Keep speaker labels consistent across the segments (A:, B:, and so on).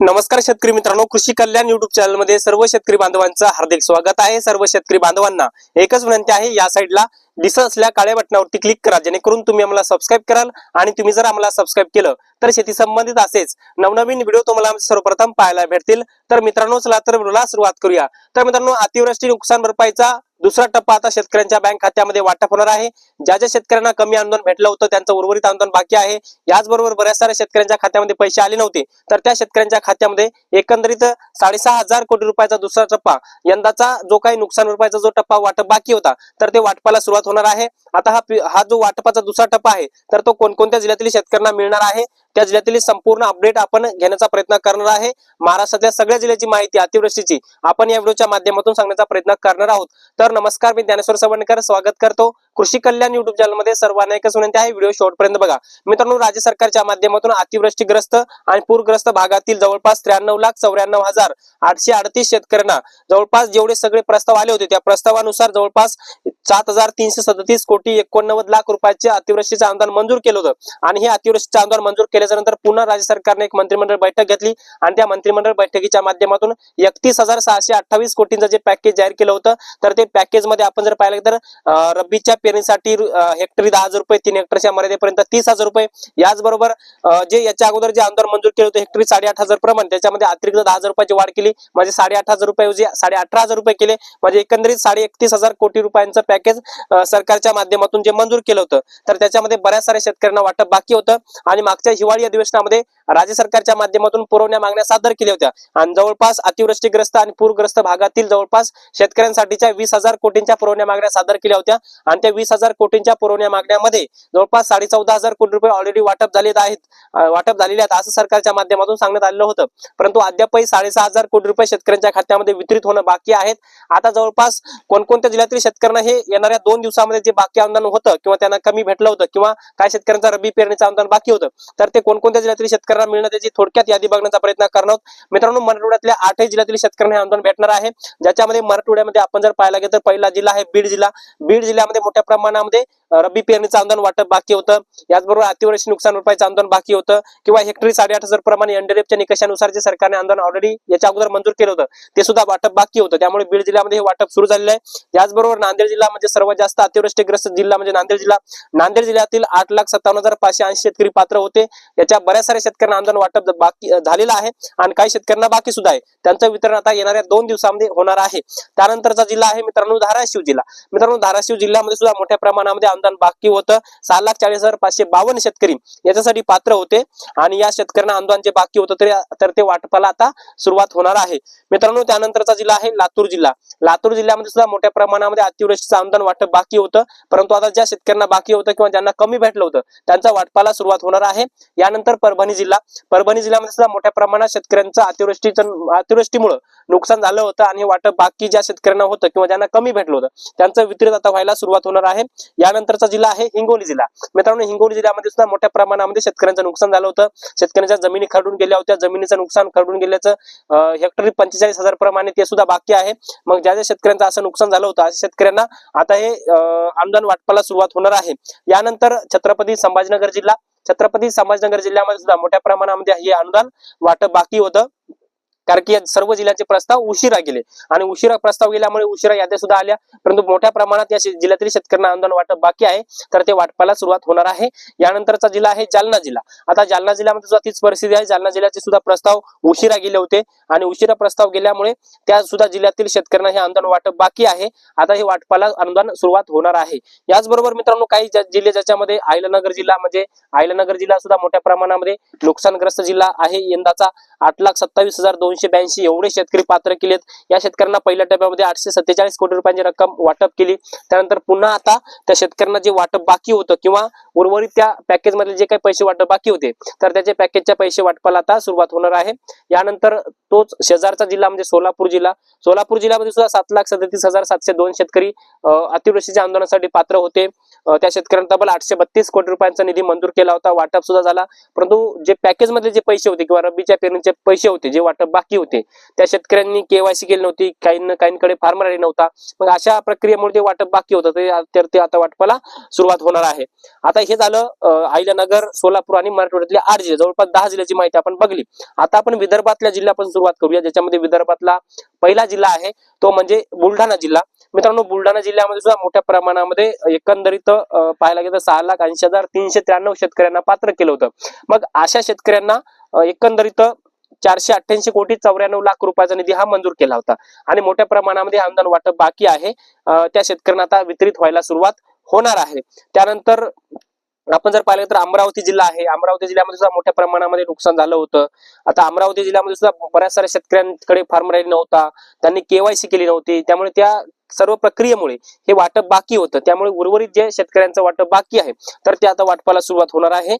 A: नमस्कार शेतकरी मित्रांनो कृषी कल्याण युट्यूब चॅनलमध्ये सर्व शेतकरी बांधवांचं हार्दिक स्वागत आहे. सर्व शेतकरी बांधवांना एकच विनंती आहे या साईडला दिसत असल्या काळ्या बटनावरती क्लिक करा जेणेकरून तुम्ही आम्हाला सबस्क्राईब कराल आणि तुम्ही जर आम्हाला सबस्क्राईब केलं तर शेती संबंधित असेच नवनवीन व्हिडिओ तुम्हाला सर्वप्रथम पाहायला भेटतील. तर मित्रांनो चला तर व्हिडिओला सुरुवात करूया. तर मित्रांनो अतिवृष्टी नुकसान भरपाईचा दुसरा टप्पा आता शेतकऱ्यांच्या बँक खात्यामध्ये वाटप होणार आहे. ज्या ज्या शेतकऱ्यांना कमी अनुदान भेटलं होतं त्यांचं उर्वरित अनुदान बाकी आहे. याचबरोबर बऱ्याच साऱ्या शेतकऱ्यांच्या खात्यामध्ये पैसे आले नव्हते. तर त्या शेतकऱ्यांच्या खात्यामध्ये एकंदरीत साडेसहा हजार कोटी रुपयाचा दुसरा टप्पा यंदाचा जो काही नुकसान रुपयाचा जो टप्पा वाटप बाकी होता तर ते वाटपाला सुरुवात होणार आहे. आता हा हा जो वाटपाचा दुसरा टप्पा आहे तर तो कोणकोणत्या जिल्ह्यातील शेतकऱ्यांना मिळणार आहे? त्या जिल्ह्यातील संपूर्ण अपडेट आपण घेण्याचा प्रयत्न करणार आहे. महाराष्ट्रातल्या सगळ्या जिल्ह्याची माहिती अतिवृष्टीची आपण या व्हिडिओच्या माध्यमातून सांगण्याचा प्रयत्न करणार आहोत. तर नमस्कार मी ज्ञानेश्वर सवणकर स्वागत करतो. कृषी कल्याण युट्यूब चॅनलमध्ये सर्वांना एकच विनंती आहे व्हिडिओ शेवटपर्यंत बघा. मित्रांनो राज्य सरकारच्या माध्यमातून अतिवृष्टीग्रस्त आणि पूरग्रस्त भागातील जवळपास त्र्याण्णव लाख चौऱ्याण्णव हजार आठशे अडतीस शेतकऱ्यांना जवळपास जेवढे सगळे प्रस्ताव आले होते त्या प्रस्तावानुसार जवळपास सात हजार तीनशे सदतीस कोटी एकोणनव्वद लाख रुपयाचे अतिवृष्टीचं अनुदान मंजूर केलं होतं. आणि हे अतिवृष्टीचं अनुदान मंजूर केल्याच्यानंतर पुन्हा राज्य सरकारने एक मंत्रिमंडळ बैठक घेतली आणि त्या मंत्रिमंडळ बैठकीच्या माध्यमातून एकतीस हजार सहाशे अठ्ठावीस कोटींचं जे पॅकेज जाहीर केलं होतं तर ते पॅकेजमध्ये आपण जर पाहिलं तर रब्बीच्या पेरणीसाठी हेक्टरी दहा हजार रुपये तीन हेक्टरच्या मर्यादेपर्यंत तीस हजार रुपये. याचबरोबर जे याच्या अगोदर जे आमदार मंजूर केले होते हेक्टरी साडेआठ हजार प्रमाण त्याच्यामध्ये अतिरिक्त दहा हजार रुपयाची वाढ केली. म्हणजे साडेआठ हजार रुपये साडे अठरा हजार रुपये केले. म्हणजे एकंदरीत साडे एकतीस हजार कोटी रुपयांचं पॅकेज सरकारच्या माध्यमातून जे मंजूर केलं होतं. तर त्याच्यामध्ये बऱ्याच साऱ्या शेतकऱ्यांना वाटप बाकी होतं. आणि मागच्या हिवाळी अधिवेशनामध्ये राज्य सरकारच्या माध्यमातून पुरवण्या मागण्या सादर केल्या होत्या. आणि जवळपास अतिवृष्टीग्रस्त आणि पूरग्रस्त भागातील जवळपास शेतकऱ्यांसाठीच्या वीस हजार कोटींच्या पुरवण्या मागण्या सादर केल्या होत्या. आणि त्या वीस हजार कोटींच्या पुरवण्या मागण्यामध्ये जवळपास साडे चौदा हजार कोटी रुपये ऑलरेडी वाटप झालेत आहेत. वाटप झालेले आहेत असं सरकारच्या माध्यमातून सांगण्यात आलेलं होतं. परंतु अद्यापही साडेसहा हजार कोटी रुपये शेतकऱ्यांच्या खात्यामध्ये वितरित होणं बाकी आहेत. आता जवळपास कोणकोणत्या जिल्ह्यातील शेतकऱ्यांना हे येणाऱ्या दोन दिवसामध्ये जे बाकी अनुदान होतं किंवा त्यांना कमी भेटलं होतं किंवा काही शेतकऱ्यांचा रब्बी पेरणीचं अनुदान बाकी होतं तर ते कोणकोणत्या जिल्ह्यातील शेतकऱ्यांना शेतकऱ्यांना मिळणं त्याची थोडक्यात यादी बघण्याचा प्रयत्न करणार आहोत. मित्रांनो मराठवाड्यातल्या आठही जिल्ह्यातील शेतकऱ्यांना आंदोलन भेटणार आहे. ज्याच्यामध्ये मराठवाड्यामध्ये आपण जर पाहायला गेलं तर पहिला जिल्हा आहे बीड जिल्हा. बीड जिल्ह्यामध्ये मोठ्या प्रमाणामध्ये रब्बी पेरणीचं आंदोलन वाटप बाकी होतं. याचबरोबर अतिवृष्टी नुकसान रुपयाचं आंदोलन बाकी होतं. किंवा हेक्टरी साडेआठ हजार प्रमाणे एनडीएफच्या निकषानुसार जे सरकारने आंदोलन ऑलरेडी याच्या अगोदर मंजूर केलं होतं ते सुद्धा वाटप बाकी होतं. त्यामुळे बीड जिल्ह्यामध्ये हे वाटप सुरू झालेलं आहे. याचबरोबर नांदेड जिल्हा म्हणजे सर्वात जास्त अतिवृष्टीग्रस्त जिल्हा म्हणजे नांदेड जिल्हा. नांदेड जिल्ह्यातील आठ लाख सत्तावन्न हजार पाचशे ऐंशी शेतकरी पात्र होते. याच्या बऱ्याच साऱ्या शेतकऱ्या शेतकऱ्यांना अनुदान वाटप बाकी झालेलं आहे आणि काही शेतकऱ्यांना बाकी सुद्धा आहे. त्यांचं वितरण आता येणाऱ्या दोन दिवसामध्ये होणार आहे. त्यानंतरचा जिल्हा आहे मित्रांनो धाराशिव जिल्हा. मित्रांनो धाराशिव जिल्ह्यामध्ये सुद्धा मोठ्या प्रमाणामध्ये अनुदान बाकी होतं. सहा लाख चाळीस हजार पाचशे बावन्न शेतकरी याच्यासाठी पात्र होते आणि या शेतकऱ्यांना अनुदान जे बाकी होतं तरी तर ते वाटपाला आता सुरुवात होणार आहे. मित्रांनो त्यानंतरचा जिल्हा आहे लातूर जिल्हा. लातूर जिल्ह्यामध्ये सुद्धा मोठ्या प्रमाणामध्ये अतिवृष्टीचं अनुदान वाटप बाकी होतं. परंतु आता ज्या शेतकऱ्यांना बाकी होतं किंवा ज्यांना कमी भेटलं होतं त्यांचा वाटपाला सुरुवात होणार आहे. यानंतर परभणी जिल्हा परभणी जिल्ह्यामध्ये सुद्धा मोठ्या प्रमाणात शेतकऱ्यांचं अतिवृष्टीचं अतिवृष्टीमुळे नुकसान झालं होतं आणि वाटप बाकी ज्या शेतकऱ्यांना होतं किंवा ज्यांना कमी भेटलं होतं त्यांचं वितरित आता व्हायला सुरुवात होणार आहे. यानंतरचा जिल्हा आहे हिंगोली जिल्हा. मित्रांनो हिंगोली जिल्ह्यामध्ये सुद्धा मोठ्या प्रमाणामध्ये शेतकऱ्यांचं नुकसान झालं होतं. शेतकऱ्यांच्या जमिनी खरडून गेल्या होत्या जमिनीचं नुकसान खरडून गेल्याचं हेक्टरी पंचेचाळीस हजार प्रमाणे ते सुद्धा बाकी आहे. मग ज्या ज्या शेतकऱ्यांचं असं नुकसान झालं होतं अशा शेतकऱ्यांना आता हे अनुदान वाटपाला सुरुवात होणार आहे. यानंतर छत्रपती संभाजीनगर जिल्हा छत्रपती संभाजीनगर जिल्ह्यामध्ये सुद्धा मोठ्या प्रमाणामध्ये हे अनुदान वाटप बाकी होतं. कारण की सर्व जिल्ह्याचे प्रस्ताव उशिरा गेले. आणि उशिरा प्रस्ताव गेल्यामुळे उशिरा याद्या सुद्धा आल्या. परंतु मोठ्या प्रमाणात या जिल्ह्यातील शेतकऱ्यांना आंदोलन वाटप बाकी आहे. तर ते वाटपाला सुरुवात होणार आहे. यानंतरचा जिल्हा आहे जालना जिल्हा. आता जालना जिल्ह्यामध्ये सुद्धा तीच परिस्थिती आहे. जालना जिल्ह्याचे सुद्धा प्रस्ताव उशिरा गेले होते. आणि उशिरा प्रस्ताव गेल्यामुळे त्या सुद्धा जिल्ह्यातील शेतकऱ्यांना हे अनुदान वाटप बाकी आहे. आता हे वाटपाला अनुदान सुरुवात होणार आहे. याचबरोबर मित्रांनो काही जिल्हे ज्याच्यामध्ये आयलनगर जिल्हा म्हणजे आयलनगर जिल्हा सुद्धा मोठ्या प्रमाणामध्ये नुकसानग्रस्त जिल्हा आहे. यंदाचा आठ लाख सत्तावीस हजार दोनशे ब्याऐंशी एवढे शेतकरी पात्र केलेत. या शेतकऱ्यांना पहिल्या टप्प्यामध्ये आठशे सत्तेचाळीस कोटी रुपयांची रक्कम वाटप केली. त्यानंतर पुन्हा आता त्या शेतकऱ्यांना जे वाटप बाकी होतं किंवा उर्वरित त्या पॅकेजमधले जे काही पैसे वाटप बाकी होते तर त्याचे पॅकेजच्या पैसे वाटपाला आता सुरुवात होणार आहे. यानंतर तोच शेजारचा जिल्हा म्हणजे सोलापूर जिल्हा. सोलापूर जिल्ह्यामध्ये सुद्धा सात लाख सदतीस हजार सातशे दोन शेतकरी अतिवृष्टीच्या आंदोलनासाठी पात्र होते. त्या शेतकऱ्यांना तब्बल आठशे बत्तीस कोटी रुपयांचा निधी मंजूर केला होता. वाटप सुद्धा झाला. परंतु जे पॅकेजमधले जे पैसे होते किंवा रब्बीच्या पेरणीचे शेतकऱ्यांचे पैसे होते जे वाटप बाकी होते. त्या शेतकऱ्यांनी केवायसी केली नव्हती काही काहींकडे फार्मर आले नव्हता. मग अशा प्रक्रियेमुळे ते वाटप बाकी होतं ते तर ते आता वाटपाला सुरुवात होणार आहे. आता हे झालं अं, अहिल्यानगर सोलापूर आणि मराठवाड्यातले आठ जिल्हे. जवळपास दहा जिल्ह्याची माहिती आपण बघली. आता आपण विदर्भातल्या जिल्ह्यापासून सुरुवात करूया ज्याच्यामध्ये विदर्भातला पहिला जिल्हा आहे तो म्हणजे बुलढाणा जिल्हा. मित्रांनो बुलढाणा जिल्ह्यामध्ये सुद्धा मोठ्या प्रमाणामध्ये एकंदरीत पाहायला गेलं तर सहा लाख ऐंशी हजार तीनशे त्र्याण्णव शेतकऱ्यांना पात्र केलं होतं. मग अशा शेतकऱ्यांना एकंदरीत चारशे अठ्ठ्याऐंशी कोटी चौऱ्याण्णव लाख रुपयाचा निधी हा मंजूर केला होता. आणि मोठ्या प्रमाणामध्ये अनुदान वाटप बाकी आहे. त्या शेतकऱ्यांना आता वितरित व्हायला सुरुवात होणार आहे. त्यानंतर आपण जर पाहिलं तर अमरावती जिल्हा आहे. अमरावती जिल्ह्यामध्ये सुद्धा मोठ्या प्रमाणामध्ये नुकसान झालं होतं. आता अमरावती जिल्ह्यामध्ये सुद्धा बऱ्याच साऱ्या शेतकऱ्यांकडे फार्म आयडी नव्हता. त्यांनी केवायसी केली नव्हती. त्यामुळे त्या सर्व प्रक्रियेमुळे हे वाटप बाकी होतं. त्यामुळे उर्वरित जे शेतकऱ्यांचं वाटप बाकी आहे तर ते आता वाटपाला सुरुवात होणार आहे.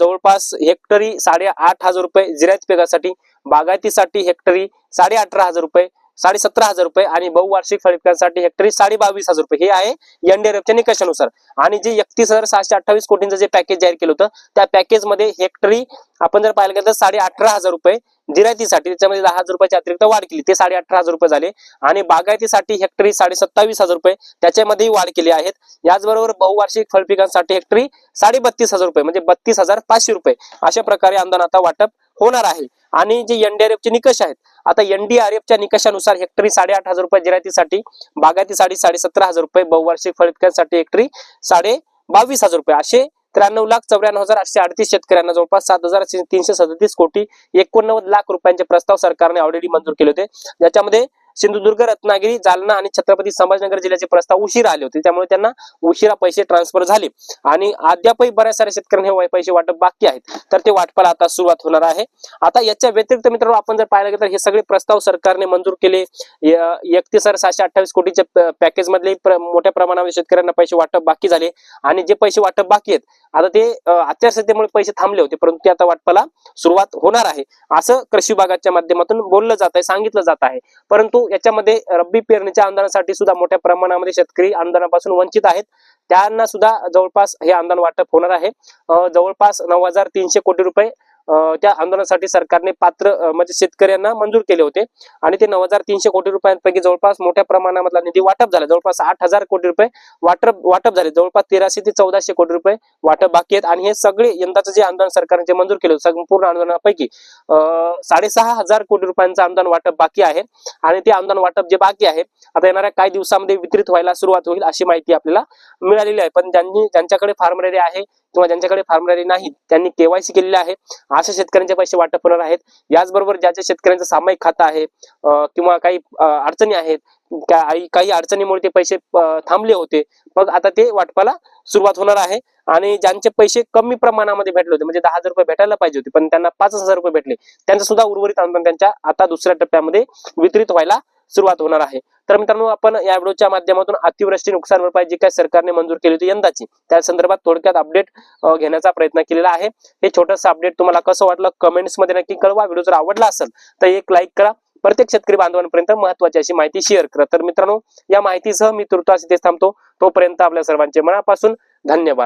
A: जवळपास हेक्टरी साडे आठ हजार रुपये जिरायत पेगासाठी बागायतीसाठी हेक्टरी साडे अठरा हजार रुपये साडे सतरा हजार रुपये आणि बहुवार्षिक फळपिकांसाठी हेक्टरी साडे बावीस हजार रुपये. हे आहे एनडीआरएफच्या निकषानुसार. आणि जे एकतीस हजार सहाशे अठ्ठावीस कोटींचं जे पॅकेज जाहीर केलं होतं त्या पॅकेजमध्ये हेक्टरी आपण जर पाहिलं गेलं तर साडे अठरा हजार रुपये जिरायतीसाठी त्याच्यामध्ये दहा हजार रुपयाची अतिरिक्त वाढ केली. ते साडे अठरा हजार रुपये झाले. आणि बागायतीसाठी हेक्टरी साडे सत्तावीस हजार रुपये त्याच्यामध्येही वाढ केली आहेत. याचबरोबर बहुवार्षिक फळपिकांसाठी हेक्टरी साडे बत्तीस हजार रुपये म्हणजे बत्तीस हजार पाचशे रुपये. अशा प्रकारे अनुदान आता वाटप होणार आहे. आणि जे एनडीआरएफचे निकष आहेत आता एनडीआरएफच्या निकषानुसार हेक्टरी साडेआठ हजार रुपये जिरायतीसाठी बागायतीसाठी साडी सतरा हजार रुपये बहुवार्षिक फळपिकांसाठी हेक्टरी साडे बावीस हजार रुपये. असे त्र्याण्णव लाख चौऱ्याण्णव हजार आठशे अडतीस शेतकऱ्यांना जवळपास सात हजार तीनशे सदतीस कोटी एकोणनव्वद लाख रुपयांचे प्रस्ताव सरकारने ऑलरेडी मंजूर केले होते. ज्याच्यामध्ये सिंधुदुर्ग रत्नागिरी जालना आणि छत्रपती संभाजीनगर जिल्ह्याचे प्रस्ताव उशिरा आले होते. त्यामुळे त्यांना उशिरा पैसे ट्रान्सफर झाले. आणि अद्यापही बऱ्याच साऱ्या शेतकऱ्यांना हे पैसे वाटप बाकी आहेत. तर ते वाटपाला आता सुरुवात होणार आहे. आता याच्या व्यतिरिक्त मित्रांनो आपण जर पाहिलं गेलं तर हे सगळे प्रस्ताव सरकारने मंजूर केले. एकतीस हजार सहाशे अठ्ठावीस कोटीच्या पॅकेज मधले मोठ्या प्रमाणावर शेतकऱ्यांना पैसे वाटप बाकी झाले. आणि जे पैसे वाटप बाकी आहेत आता ते आचारसंहितेमुळे पैसे थांबले होते परंतु ते आता वाटपाला सुरुवात होणार आहे. असं कृषी विभागाच्या माध्यमातून बोललं जात आहे सांगितलं जात आहे. परंतु याच्यामध्ये रब्बी पेरणीच्या अनुदानासाठी सुद्धा मोठ्या प्रमाणामध्ये शेतकरी अनुदानापासून वंचित आहेत. त्यांना सुद्धा जवळपास हे अनुदान वाटप होणार आहे. जवळपास नऊ हजार तीनशे कोटी रुपये त्या आंदोलनासाठी सरकारने पात्र म्हणजे शेतकऱ्यांना मंजूर केले होते. आणि ते नऊ हजार तीनशे कोटी रुपयांपैकी जवळपास मोठ्या प्रमाणामधला निधी वाटप झाला. जवळपास आठ हजार कोटी रुपये वाटप वाटप झाले. जवळपास तेराशे ते चौदाशे कोटी रुपये वाटप बाकी आहेत. आणि हे सगळे यंदाचं जे आंदोलन सरकारने जे मंजूर केले संपूर्ण आंदोलनापैकी साडेसहा हजार कोटी रुपयांचं आंदोलन वाटप बाकी आहे. आणि ते आंदोलन वाटप जे बाकी आहे आता येणाऱ्या काही दिवसामध्ये वितरित व्हायला सुरुवात होईल अशी माहिती आपल्याला मिळालेली आहे. पण ज्यांनी ज्यांच्याकडे फार्मरेडी आहे किंवा ज्यांच्याकडे फार्मरेडी नाही त्यांनी केवायसी केलेली आहे. अशा शेतकऱ्यांचे पैसे वाटप होणार आहेत. याचबरोबर ज्याच्या शेतकऱ्यांचं सामायिक खातं आहे किंवा काही अडचणी आहेत काही काही अडचणीमुळे ते पैसे थांबले होते मग आता ते वाटपाला सुरुवात होणार आहे. आणि ज्यांचे पैसे कमी प्रमाणामध्ये भेटले होते म्हणजे दहा हजार रुपये भेटायला पाहिजे होते पण त्यांना पाच हजार रुपये भेटले. त्यांचं सुद्धा उर्वरित अनुदान त्यांच्या आता दुसऱ्या टप्प्यामध्ये वितरित व्हायला सुरुवात होणार आहे. तर मित्रांनो आपण या व्हिडिओच्या माध्यमातून अतिवृष्टी नुकसान भरपाई जी काही सरकारने मंजूर केली होती यंदाची त्या संदर्भात थोडक्यात अपडेट घेण्याचा प्रयत्न केलेला आहे. हे छोटंसं अपडेट तुम्हाला कसं वाटलं कमेंट्समध्ये नक्की कळवा. व्हिडिओ जर आवडला असेल तर एक लाईक करा. प्रत्येक शेतकरी बांधवांपर्यंत महत्वाची अशी माहिती शेअर करा. तर मित्रांनो या माहितीसह मी तुर्तास इथे थांबतो. तोपर्यंत आपल्या सर्वांचे मनापासून धन्यवाद.